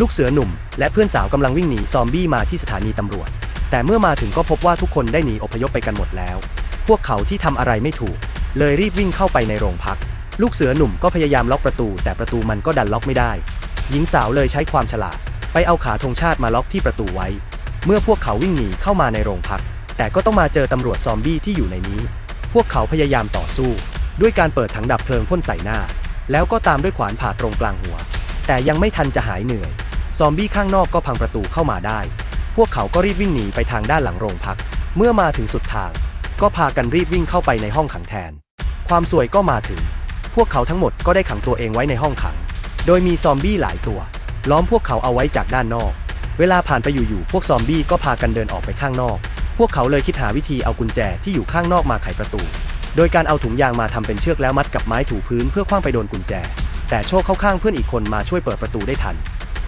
ลูกเสือหนุ่ม และเพื่อนสาวกำลังวิ่งหนีซอมบี้มาที่สถานีตำรวจ แต่เมื่อมาถึงก็พบว่าทุกคนได้หนีอพยพไปกันหมดแล้ว พวกเขาที่ทำอะไรไม่ถูก เลยรีบวิ่งเข้าไปในโรงพัก ลูกเสือหนุ่มก็พยายามล็อกประตู แต่ประตูมันก็ดันล็อกไม่ได้ หญิงสาวเลยใช้ความฉลาด ไปเอาขาธงชาติมาล็อกที่ประตูไว้ เมื่อพวกเขาวิ่งหนีเข้ามาในโรงพัก แต่ก็ต้องมาเจอตำรวจซอมบี้ที่อยู่ในนี้ พวกเขาพยายามต่อสู้ ด้วยการเปิดถังดับเพลิงพ่นใส่หน้า แล้วก็ตามด้วยขวานผ่าตรงกลางหัว แต่ยังไม่ทันจะหายเหนื่อย ซอมบี้ข้างนอกก็พังประตูเข้ามาได้ พวกเขาก็รีบวิ่งหนีไปทางด้านหลังโรงพัก เมื่อมาถึงสุดทาง ก็พากันรีบวิ่งเข้าไปในห้องขังแทน ความสวยก็มาถึง พวกเขาทั้งหมดก็ได้ขังตัวเองไว้ในห้องขัง โดยมีซอมบี้หลายตัว ล้อมพวกเขาเอาไว้จากด้านนอก เวลาผ่านไปอยู่ๆพวกซอมบี้ก็พากันเดินออกไปข้างนอก พวกเขาเลยคิดหาวิธีเอากุญแจที่อยู่ข้างนอกมาไขประตู โดยการเอาถุงยางมาทำเป็นเชือกแล้วมัดกับไม้ถูพื้นเพื่อคว้างไปโดนกุญแจ แต่โชคเข้าข้างเพื่อนอีกคนมาช่วยเปิดประตูได้ทัน